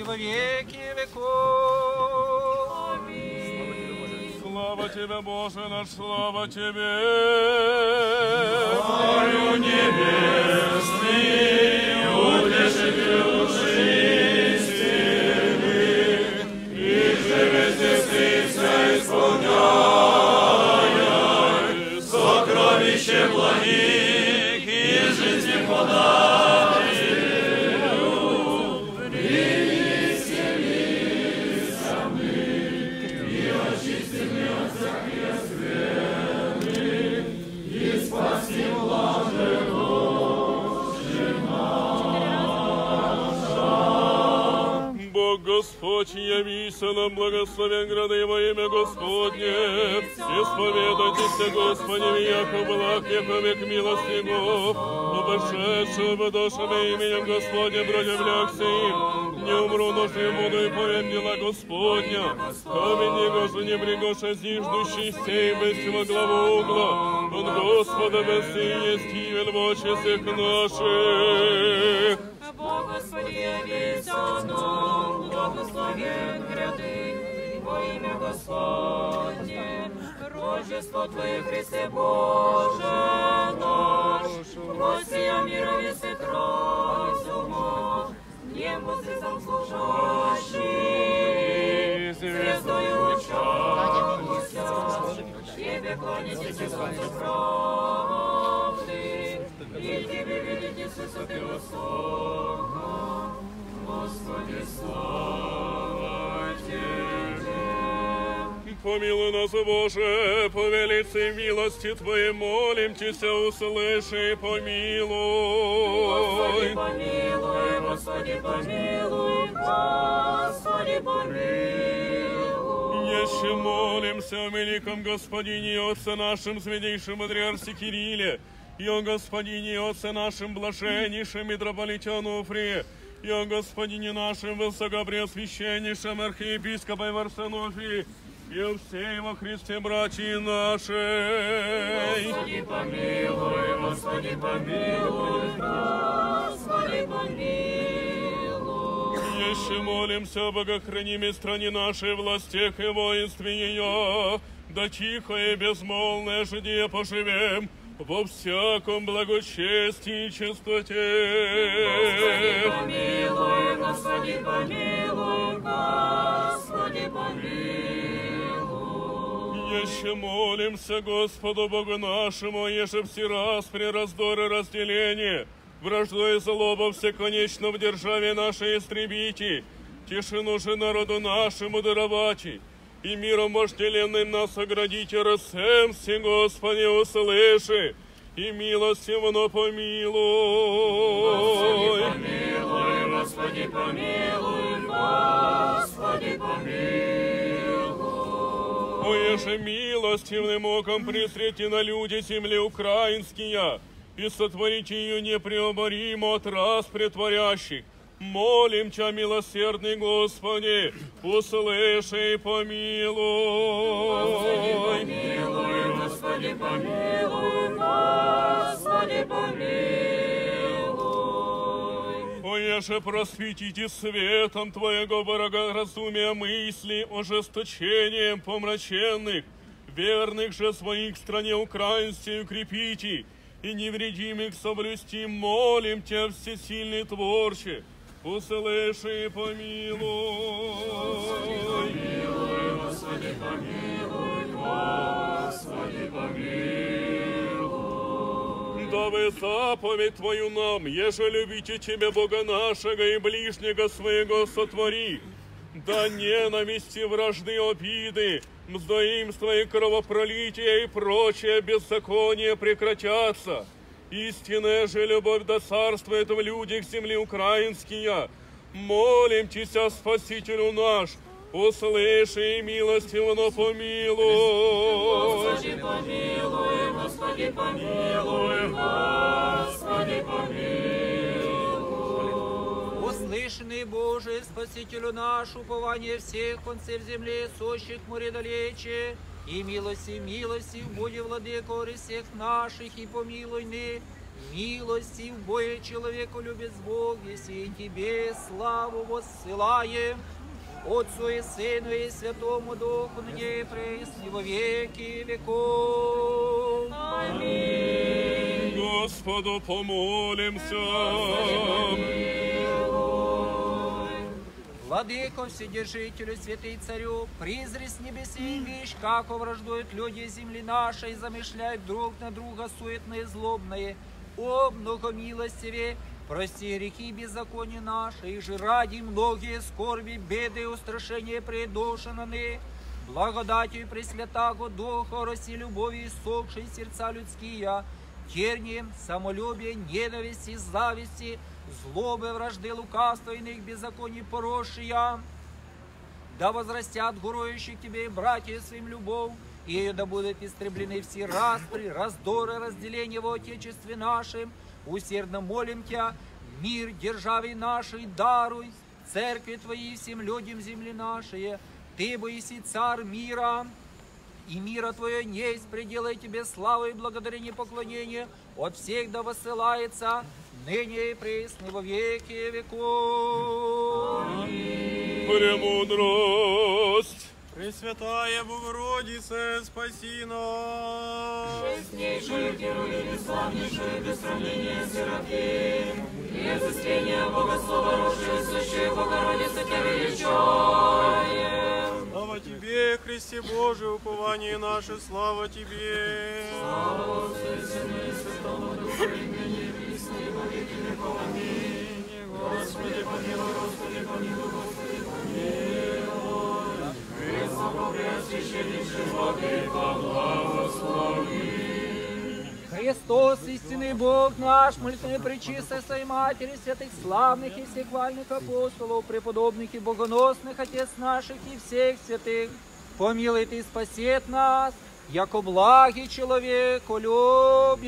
и во веки веков. Аминь. Слава Тебе, Боже наш, слава Тебе. Царю небесный, утешитель души истины, и живи сердце исполняй, сокровище благих и жизни подай. Нам, благословен грады во имя Господне. Исповедайтесь, Господи, яко благ, яко век милости Его, обошедшего душами именем Господнем противлягся им. Не умру, но буду и повем дела Господня. Камень Его же не пригоша зиждущий сей без во главу угла. Он Господа без есть и в очи всех наших. Господи, явися нам, благословен Гряды во имя Господне. Рождество Твое, Христе Боже наш, Россия мира весы кровь ума, Небо звездам служащий, Звездою учащийся, Тебе кланяйся, солнце правды, И Тебе видеть Иисуса Белосолнца. Господи, слава Тебе. Помилуй нас, Боже, по велице милости Твоей молим Тебя, услыши и Господи, помилуй. помилуй, Господи, помилуй, Господи, помилуй. Еще молимся о великом Господине и Отце нашим святейшем Патриарсе Кирилле, и о Господине и Отце нашим блаженнейшем митрополите Ануфрии, и о Господине нашим высокопреосвященнейшем архиепископе Варсенофии, и о всей во Христе братья нашей. Господи, помилуй, Господи, помилуй, Господи, помилуй. Еще молимся о богохранимой стране нашей, властях и воинстве ее, да тихо и безмолвное житие поживем во всяком благочестии и чистоте. Помилуй, Господи, помилуй, Господи, помилуй. Еще молимся Господу Богу нашему, еже все распри, раздоры, разделения, вражду и злоба всеконечно в державе нашей истребите, тишину же народу нашему даровати, и миром вожделенным нас оградите, рассем все, Господи, услыши, и милостивно помилуй. Помилуй, Господи, помилуй, Господи, помилуй. Оеже милостивным оком пристрите на люди земли украинские, и сотворите ее непреоборимо от раз притворящих. Молим Тя, милосердный Господи, услыши и помилуй. Помилуй, Господи, помилуй, Господи, помилуй. Оеже просветите светом Твоего благоразумия мысли, ожесточением помраченных, верных же своих стране украинской укрепите, и невредимых соблюсти, молим Тебя, всесильный Творче, услыши и помилуй. Господи, помилуй, Господи, помилуй. Давай заповедь Твою нам, еже любите Тебя, Бога нашего и ближнего своего сотвори. Да ненависти, вражды, обиды, мздоимства и кровопролития и прочее беззаконие прекратятся. Истинная же любовь да царствует в людях земли украинские. Молим Тебя, Спасителю наш, услыши и милостивно помилуй. Господи, помилуй, Господи, помилуй, Господи, помилуй. Услышанный Боже, Спасителю наш, упование всех концев земли, сущих море далече, и милости, милости, буди, владыко, всех наших, и помилуй ны, милости в бое человеку любит Бог, если и тебе славу воссылаем. Отцу и Сыну и Святому Духу, ныне и пресно, во веки веков. Господу помолимся. Владыко, Вседержителю, Святый Царю, призри с небесей вещь, как враждуют люди земли нашей, замышляют друг на друга суетные злобные. О, многомилостиве, прости грехи беззакония наши, и же ради многие скорби, беды и устрашения предушенаны. Благодатью Пресвятаго Духа, роси любови, сохшей сердца людские, тернием, самолюбие, ненависти, зависти, злобы, вражды, лукавства, иных беззаконий поросшия. Да возрастят гурующие тебе братья своим любовь, и да будут истреблены все распри, раздоры, разделения в Отечестве нашем. Усердно молим Тебя, мир державе нашей даруй, церкви Твоей всем людям земли нашей. Ты боиси царь мира, и мира Твое есть, пределай Тебе славы и благодарение поклонение, от всех да высылается, ныне и пресно во веки веков. Премудрость. Пресвятая Богородице, спаси нас! Честнейшую герою, бесславнейшую, без сравнения Серафим, и изыскание Бога Слова, Богородица, Тебя величаем. Тебе, Христе Божий, упование наше, слава Тебе! Слава Отцу и Сыну и Святому Духу, и ныне и присно, и во веки веков. Аминь. Господи, помилуй, Господи, помилуй, Господи, помилуй. Пресвятого Преосвященнейший Владыка, благослови. Христос, истинный Бог наш, молитвы пречистой своей Матери, святых славных и всех вальных апостолов, преподобных и богоносных Отец наших и всех святых, помилуй Ты, спасет нас, яко благий человеку любит.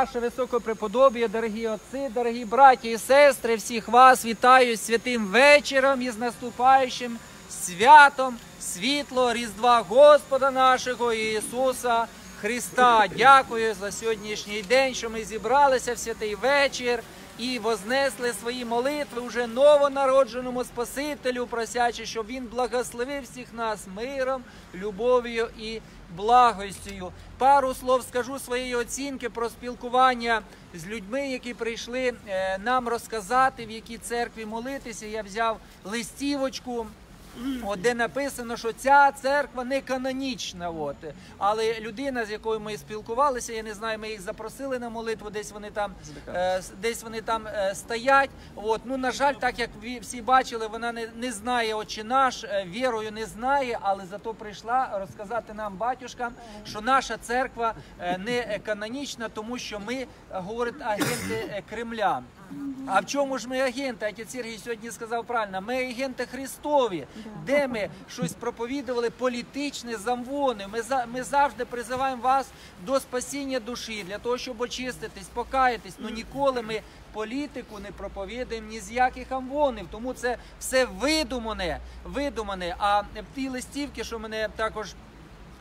Ваше високопреподобіє, дорогі отці, дорогі браті і сестри, всіх вас вітаю святим вечором і з наступаючим святом світло Різдва Господа нашого Ісуса Христа. Дякую за сьогоднішній день, що ми зібралися в святий вечір і вознесли свої молитви уже новонародженому Спасителю, просячи, щоб Він благословив всіх нас миром, любов'ю і благостю. Пару слов скажу своєї оцінки про спілкування з людьми, які прийшли е, нам розказати, в якій церкві молитися. Я взяв листівочку. От де написано, що ця церква не канонічна. От. Але людина, з якою ми спілкувалися, я не знаю, ми їх запросили на молитву, десь вони там, е, десь вони там е, стоять. От. Ну, на жаль, так як ви всі бачили, вона не, не знає очі наш, е, вірою не знає, але зато прийшла розказати нам, батюшкам, що наша церква е, не канонічна, тому що ми, говорить, агенти е, Кремля. А в чому ж ми агенти? Отець Сергій сьогодні сказав правильно, ми агенти Христові, де ми щось проповідували політичне замвони. Ми, за, ми завжди призиваємо вас до спасіння душі, для того, щоб очиститись, покаятись. Ну ніколи ми політику не проповідуємо ні з яких амвонів. Тому це все видумане, видумане. А в тій листівці, що мене також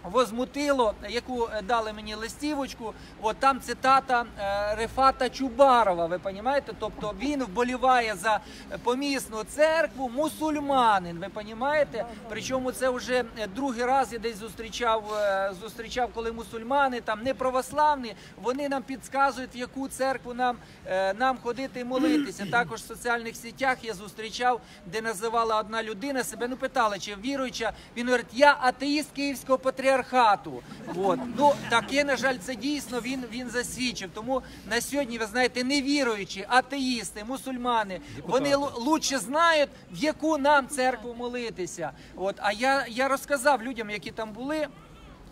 возмутило, яку е, дали мені листівочку, от там цитата е, Рефата Чубарова, ви розумієте? Тобто він вболіває за помісну церкву, мусульманин, ви розумієте? Причому це вже е, другий раз я десь зустрічав, е, зустрічав, коли мусульмани, там не православні, вони нам підказують, в яку церкву нам, е, нам ходити і молитися. Також в соціальних сітях я зустрічав, де називала одна людина себе, ну питала, чи віруюча, він говорить, я атеїст Київського патріархату. От. Ну, таке, на жаль, це дійсно він, він засвідчив. Тому на сьогодні, ви знаєте, невіруючі, атеїсти, мусульмани, вони лу- лучше знають, в яку нам церкву молитися. От. А я, я розказав людям, які там були.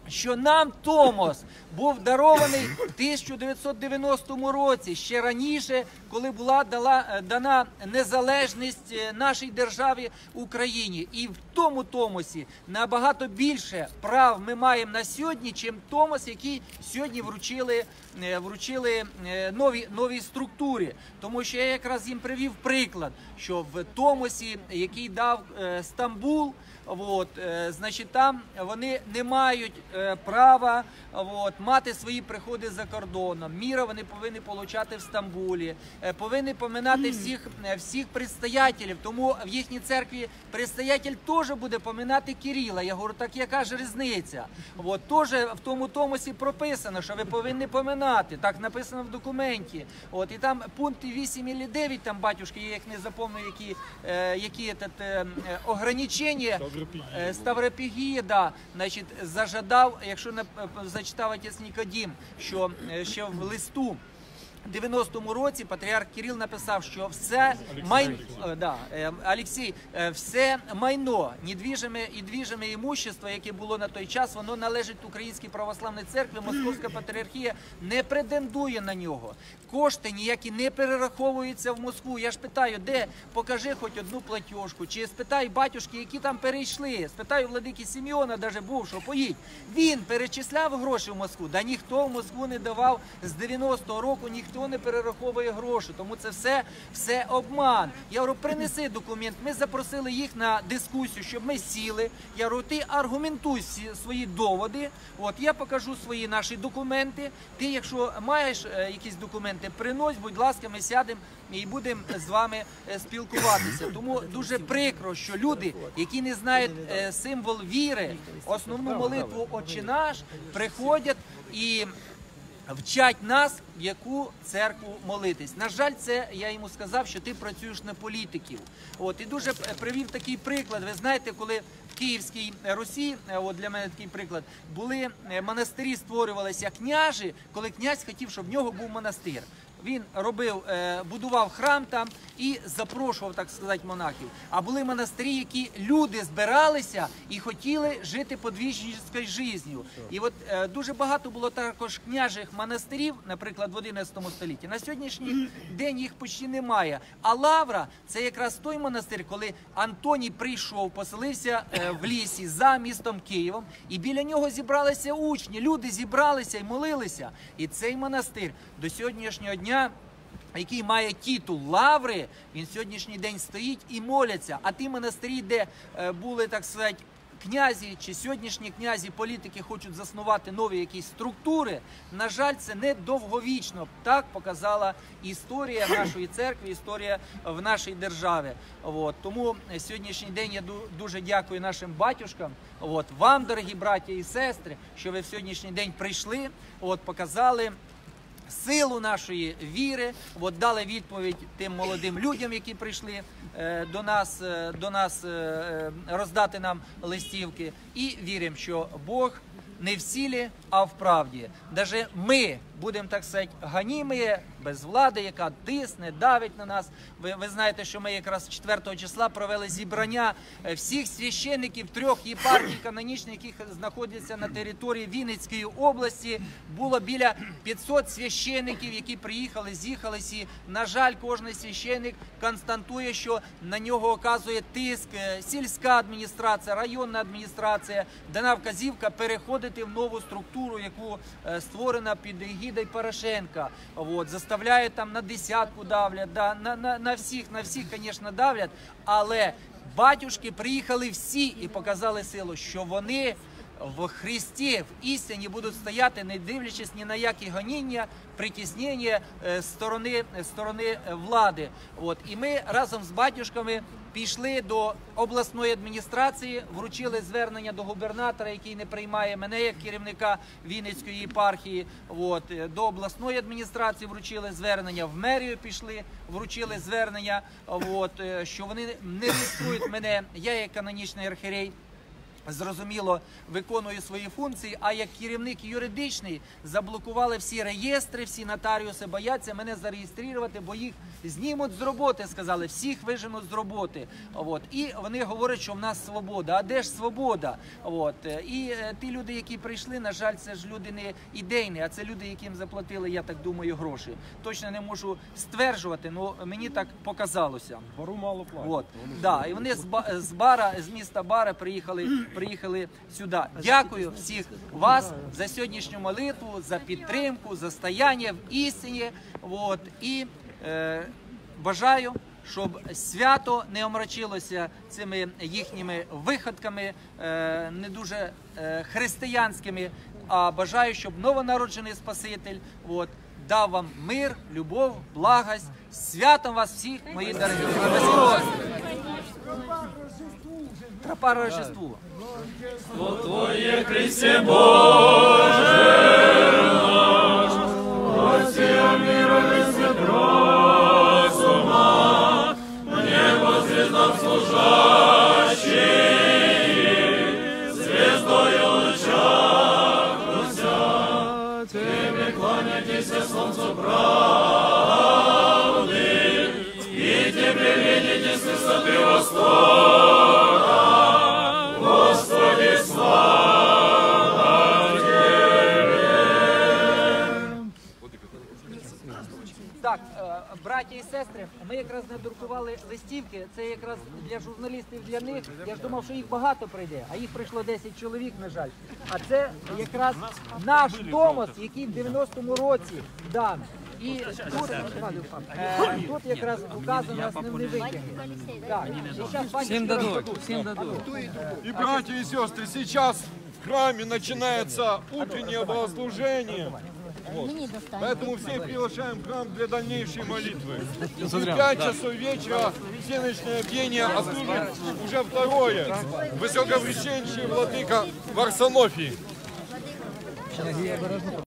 Що нам Томос був дарований в 1990 році, ще раніше, коли була дала, е, дана незалежність е, нашій державі Україні. І в тому Томосі набагато більше прав ми маємо на сьогодні, чим Томос, який сьогодні вручили, е, вручили нові, новій структурі. Тому що я якраз їм привів приклад, що в Томосі, який дав Стамбул, От, е, значить, там вони не мають е, права от, мати свої приходи за кордоном. Міра вони повинні получати в Стамбулі, е, повинні поминати всіх, е, всіх предстоятелів. Тому в їхній церкві предстоятель теж буде поминати Кирила. Я говорю, так яка ж різниця? От, теж в тому Томосі прописано, що ви повинні поминати. Так написано в документі. От, і там пункти 8 і 9, там батюшки, я їх не запомнив, які, е, які этот, е, е, ограничення. Е, Ставропігія, да, значить, зажадав, якщо не е, зачитав отець Нікодім, що е, ще в листу. 90-му році патріарх Кирил написав, що все май... е, да, е, Олексій, е, все майно, недвіжиме і двіжиме імущество, яке було на той час, воно належить Українській православній церкві. Московська патріархія не претендує на нього. Кошти ніякі не перераховуються в Москву. Я ж питаю, де покажи хоч одну платіжку, чи спитай батюшки, які там перейшли. Спитаю владики Сімеона, даже був, що поїдь. Він перечисляв гроші в Москву. Да ніхто в Москву не давав з 90-го року, ніхто не перераховує гроші. Тому це все, все обман. Я говорю, принеси документ. Ми запросили їх на дискусію, щоб ми сіли. Я говорю, ти аргументуй свої доводи. От я покажу свої наші документи. Ти, якщо маєш е, якісь документи, принось, будь ласка, ми сядемо і будемо з вами е, спілкуватися. Тому дуже прикро, що люди, які не знають е, символ віри, основну молитву «Отче наш, приходять і вчать нас, в яку церкву молитись. На жаль, це я йому сказав, що ти працюєш на політиків. От і дуже привів такий приклад. Ви знаєте, коли в Київській Русі, е, от для мене такий приклад, були е, монастирі, створювалися княжі, коли князь хотів, щоб в нього був монастир. Він робив, е, будував храм там і запрошував, так сказати, монахів. А були монастирі, які люди збиралися і хотіли жити подвіжницькою життю. І от е, дуже багато було також княжих монастирів, наприклад, в 11 столітті. На сьогоднішній день їх почти немає. А Лавра це якраз той монастир, коли Антоній прийшов, поселився е, в лісі за містом Києвом, і біля нього зібралися учні. Люди зібралися і молилися. І цей монастир до сьогоднішнього дня. Який має титул лаври, він сьогоднішній день стоїть і моляться. А ті монастирі, де е, були так сказати, князі чи сьогоднішні князі, політики хочуть заснувати нові якісь структури. На жаль, це не довговічно. Так показала історія нашої церкви, історія в нашій державі. От тому сьогоднішній день я ду- дуже дякую нашим батюшкам. От вам, дорогі браття і сестри, що ви в сьогоднішній день прийшли, от показали силу нашої віри, от дали відповідь тим молодим людям, які прийшли е, до нас, е, до нас е, роздати нам листівки, і віримо, що Бог не в силі, а в правді. Даже ми будемо так сказати, ганімі без влади, яка тисне, давить на нас. Ви, ви знаєте, що ми якраз 4 числа провели зібрання е, всіх священників трьох єпархій канонічних, яких знаходяться на території Вінницької області. Було біля 500 священників, які приїхали, з'їхались. І, на жаль, кожен священник констатує, що на нього оказує тиск е, сільська адміністрація, районна адміністрація, дана вказівка переходити в нову структуру, яку е, створена під егідою Порошенка. От, заставляє там на десятку давлять, да, на, на, на всіх, на всіх, звісно, давлять, але батюшки приїхали всі і показали силу, що вони в Христі, в істині будуть стояти, не дивлячись ні на які гоніння, притіснення е, сторони, сторони е, влади. От. І ми разом з батюшками пішли до обласної адміністрації, вручили звернення до губернатора, який не приймає мене як керівника Вінницької єпархії. От. е, До обласної адміністрації вручили звернення, в мерію пішли, вручили звернення, от, що вони не реєструють мене, я є канонічний архірей. Зрозуміло виконує свої функції. А як керівник юридичний заблокували всі реєстри, всі нотаріуси бояться мене зареєструвати, бо їх знімуть з роботи. Сказали, всіх виженуть з роботи. От і вони говорять, що в нас свобода. А де ж свобода? От і е, ті люди, які прийшли, на жаль, це ж люди не ідейні, а це люди, яким заплатили, я так думаю, гроші. Точно не можу стверджувати, але мені так показалося. Бару мало платять. От, да, і вони з, ба- з бара, з міста Бара приїхали, приїхали сюди. Дякую всіх вас за сьогоднішню молитву, за підтримку, за стояння в істині. От, і е, бажаю, щоб свято не омрачилося цими їхніми виходками, е, не дуже е, християнськими. А бажаю, щоб новонароджений Спаситель от, дав вам мир, любов, благость. Святом вас всіх, мої дорогі. Тропа Рождеству. Что Твое Христе Боже наш, во всем миру везет разума, небо звездам звездою луча Тебе кланяйтесь, солнцу брат. Якраз надрукували листівки. Це якраз для журналістів для них. Я ж думав, що їх багато прийде, а їх прийшло 10 чоловік, на жаль. А це якраз наш Томос, який в 90-му році дан. І тут, е, тут якраз указано основні витяги. Так, і зараз Всім дадуть, всім дадуть. И, братья и сестры, сейчас в храме начинается утреннее богослужение. Вот. Поэтому всех приглашаем в храм для дальнейшей молитвы. В 5 часов вечера всеночное бдение, а служит уже второе. Высокопрещенчий владыка Варсонофий.